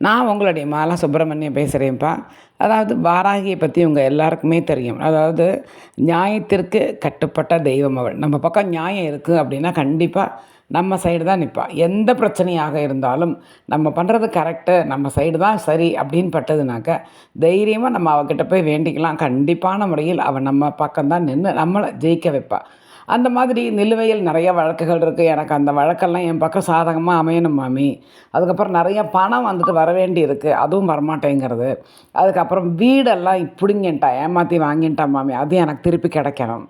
நான் உங்களுடைய மாலா சுப்பிரமணியம் பேசுகிறேன்ப்பா அதாவது வாராகியை பற்றி உங்கள் எல்லாருக்குமே தெரியும். அதாவது நியாயத்திற்கு கட்டுப்பட்ட தெய்வம் அவள். நம்ம பக்கம் நியாயம் இருக்குது அப்படின்னா கண்டிப்பாக நம்ம சைடு தான் நிற்பா எந்த பிரச்சனையாக இருந்தாலும் நம்ம பண்ணுறது கரெக்டு நம்ம சைடு தான் சரி அப்படின்னு பட்டதுனாக்க தைரியமாக நம்ம அவகிட்ட போய் வேண்டிக்கலாம். கண்டிப்பான முறையில் அவள் நம்ம பக்கம்தான் நின்று நம்மளை ஜெயிக்க வைப்பாள் அந்த மாதிரி நிலுவையில் நிறைய வழக்குகள் இருக்குது எனக்கு அந்த வழக்கெல்லாம் என் பக்கம் சாதகமாக அமையணும் மாமி. அதுக்கப்புறம் நிறைய பணம் வந்துட்டு வர வேண்டி இருக்குது அதுவும் வரமாட்டேங்கிறது. அதுக்கப்புறம் வீடெல்லாம் பிடிங்கிட்டா ஏமாற்றி வாங்கிட்டா மாமி. அது எனக்கு திருப்பி கிடைக்கணும்.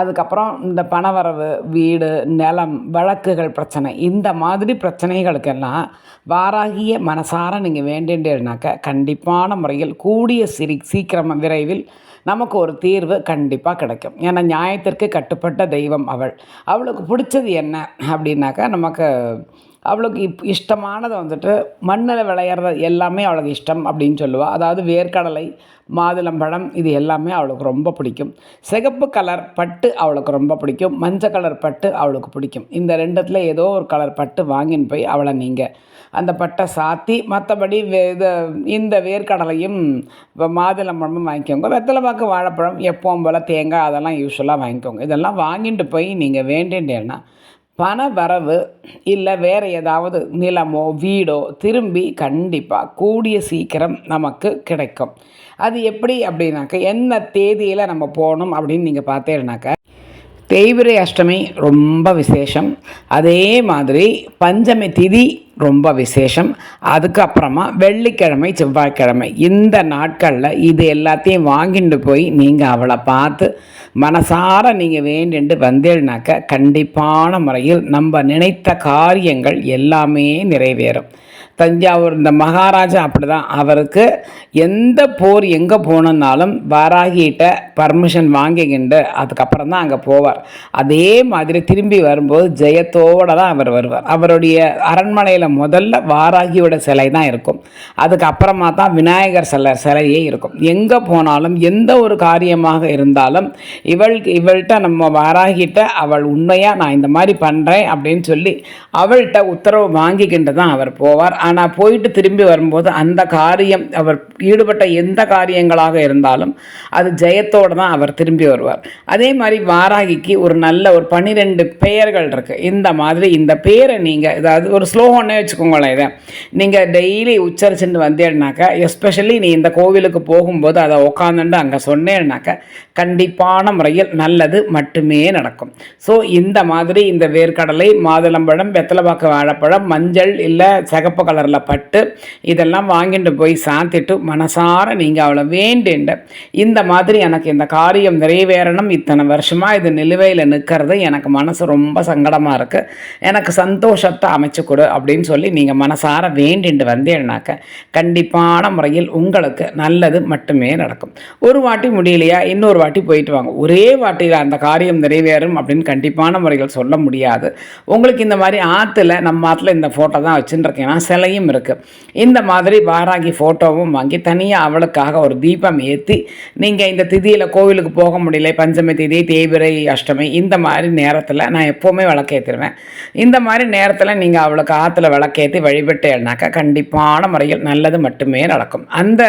அதுக்கப்புறம் இந்த பணவரவு வீடு நிலம் வழக்குகள் பிரச்சனை இந்த மாதிரி பிரச்சனைகளுக்கெல்லாம் வாராகிய மனசார நீங்கள் வேண்டின்றனாக்க கண்டிப்பான முறையில் கூடிய சிரி சீக்கிரம் விரைவில் நமக்கு ஒரு தீர்வு கண்டிப்பாக கிடைக்கும். ஏன்னா நியாயத்திற்கு கட்டுப்பட்ட தெய்வம் அவள். அவளுக்கு பிடிச்சது என்ன அப்படின்னாக்கா நமக்கு அவளுக்கு இப் இஷ்டமானதை வந்துட்டு மண்ணில் விளையிறது எல்லாமே அவளுக்கு இஷ்டம் அப்படின்னு சொல்லுவாள் அதாவது வேர்க்கடலை மாதுளம்பழம் இது எல்லாமே அவளுக்கு ரொம்ப பிடிக்கும். சிகப்பு கலர் பட்டு அவளுக்கு ரொம்ப பிடிக்கும். மஞ்சள் கலர் பட்டு அவளுக்கு பிடிக்கும். இந்த ரெண்டுத்தில் ஏதோ ஒரு கலர் பட்டு வாங்கின்னு போய் அவளை நீங்கள் அந்த பட்டை சாத்தி மற்றபடி வே இது இந்த வேர்க்கடலையும் மாதுளம்பழமும் வாங்கிக்கோங்க. வெத்தலை பாக்கு வாழைப்பழம் எப்பவும் போல் தேங்காய் அதெல்லாம் யூஸ்வலாக வாங்கிக்கோங்க. இதெல்லாம் வாங்கிட்டு போய் நீங்கள் வேண்டின்றேன்னா பண வரவு இல்லை வேறு ஏதாவது நிலமோ வீடோ திரும்பி கண்டிப்பாக கூடிய சீக்கிரம் நமக்கு கிடைக்கும். அது எப்படி அப்படின்னாக்க என்ன தேதியில் நம்ம போகணும் அப்படின்னு நீங்கள் பார்த்தீங்கன்னாக்க தேய்பிரை அஷ்டமி ரொம்ப விசேஷம். அதே மாதிரி பஞ்சமி திதி ரொம்ப விசேஷம். அதுக்கப்புறமா வெள்ளிக்கிழமை செவ்வாய்க்கிழமை இந்த நாட்களில் இது எல்லாத்தையும் வாங்கிட்டு போய் நீங்கள் அவளை பார்த்து மனசார நீங்கள் வேண்டிட்டு வந்தேன்னாக்க கண்டிப்பான முறையில் நம்ம நினைத்த காரியங்கள் எல்லாமே நிறைவேறும். தஞ்சாவூர் இந்த மகாராஜா அப்படி தான் அவருக்கு எந்த போர் எங்கே போனோன்னாலும் வாராகிட்ட பர்மிஷன் வாங்கிக்கிண்டு அதுக்கப்புறம் தான் அங்கே போவார். அதே மாதிரி திரும்பி வரும்போது ஜெயத்தோடு தான் அவர் வருவார். அவருடைய அரண்மனையில் முதல்ல வாராகியோட சிலை தான் இருக்கும். அதுக்கப்புறமா தான் விநாயகர் சிலை சிலையே இருக்கும். எங்கே போனாலும் எந்த ஒரு காரியமாக இருந்தாலும் இவளுக்கு இவள்கிட்ட நம்ம வாராகிட்ட அவள் உண்மையாக நான் இந்த மாதிரி பண்ணுறேன் அப்படின்னு சொல்லி அவள்கிட்ட உத்தரவு வாங்கிக்கிட்டு தான் அவர் போவார். ஆனால் போயிட்டு திரும்பி வரும்போது அந்த காரியம் அவர் ஈடுபட்ட எந்த காரியங்களாக இருந்தாலும் அது ஜெயத்தோடு தான் அவர் திரும்பி வருவார். அதே மாதிரி வாராகிக்கு ஒரு நல்ல ஒரு பன்னிரெண்டு பெயர்கள் இருக்குது இந்த மாதிரி இந்த பேரை நீங்கள் இதாவது ஒரு ஸ்லோகன்னே வச்சுக்கோங்களேன் இதை. நீங்கள் டெய்லி உச்சரிச்சுட்டு வந்தேன்னாக்கா எஸ்பெஷலி நீ இந்த கோவிலுக்கு போகும்போது அதை உட்காந்துட்டு அங்கே சொன்னேன்னாக்கா கண்டிப்பான முறையில் நல்லது மட்டுமே நடக்கும். ஸோ இந்த மாதிரி இந்த வேர்க்கடலை மாதுளம்பழம் வெத்தலைப்பாக்கு வாழைப்பழம் மஞ்சள் இல்லை சிகப்பு கலரில் பட்டு இதெல்லாம் வாங்கிட்டு போய் சாத்திட்டு மனசார நீங்கள் அவளை வேண்டிண்ட இந்த மாதிரி எனக்கு இந்த காரியம் நிறைவேறணும். இத்தனை வருஷமாக இது நிலுவையில் நிற்கிறது எனக்கு மனசு ரொம்ப சங்கடமாக இருக்குது எனக்கு சந்தோஷத்தை அமைச்சு கொடு அப்படின்னு சொல்லி நீங்கள் மனசார வேண்டிட்டு வந்தேன்னாக்க கண்டிப்பான முறையில் உங்களுக்கு நல்லது மட்டுமே நடக்கும். ஒரு வாட்டி முடியலையா? இன்னொரு வாட்டி போயிட்டு வாங்க. ஒரே வாட்டியில் அந்த காரியம் நிறைவேறும் அப்படின்னு கண்டிப்பான முறையில் சொல்ல முடியாது. உங்களுக்கு இந்த மாதிரி ஆற்றுல நம்ம ஆற்றுல இந்த ஃபோட்டோ தான் வச்சுருக்கேன். சிலையும் இருக்குது இந்த மாதிரி வாராகி ஃபோட்டோவும் வாங்கி தனியாக அவளுக்காக ஒரு தீபம் ஏற்றி நீங்கள் இந்த திதியில் கோவிலுக்கு போக முடியல பஞ்சமி திதி தேய்பிரை அஷ்டமி இந்த மாதிரி நேரத்தில் நான் எப்போவுமே விளக்கேற்றிடுவேன் இந்த மாதிரி நேரத்தில் நீங்கள் அவளுக்கு ஆற்றுல விளக்கேற்றி வழிபட்டேன்னாக்கா கண்டிப்பான முறையில் நல்லது மட்டுமே நடக்கும். அந்த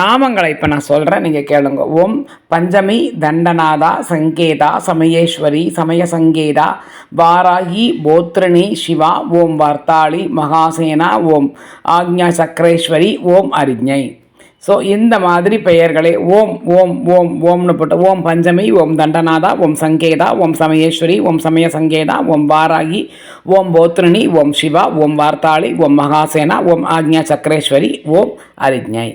நாமங்களை இப்போ நான் சொல்கிறேன் நீங்கள் கேளுங்க. ஓம் பஞ்சமி தண்டநாதா சங்கேதா சமயேஸ்வரி சமய சங்கேதா வாராகி போத்ரணி சிவா ஓம் வார்த்தாளி மகாசேனா ஓம் ஆக்ஞா சக்கரேஸ்வரி ஓம் அரிஞை ஸோ இந்த மாதிரி பெயர்களை ஓம் ஓம் ஓம் ஓம்னு போட்டு ஓம் பஞ்சமி ஓம் தண்டநாதா ஓம் சங்கேதா ஓம் சமயேஸ்வரி ஓம் சமய சங்கேதா ஓம் வாராகி ஓம் போத்ரிணி ஓம் சிவா ஓம் வார்த்தாளி ஓம் மகாசேனா ஓம் ஆக்ஞா சக்கரேஸ்வரி ஓம் அரிஞை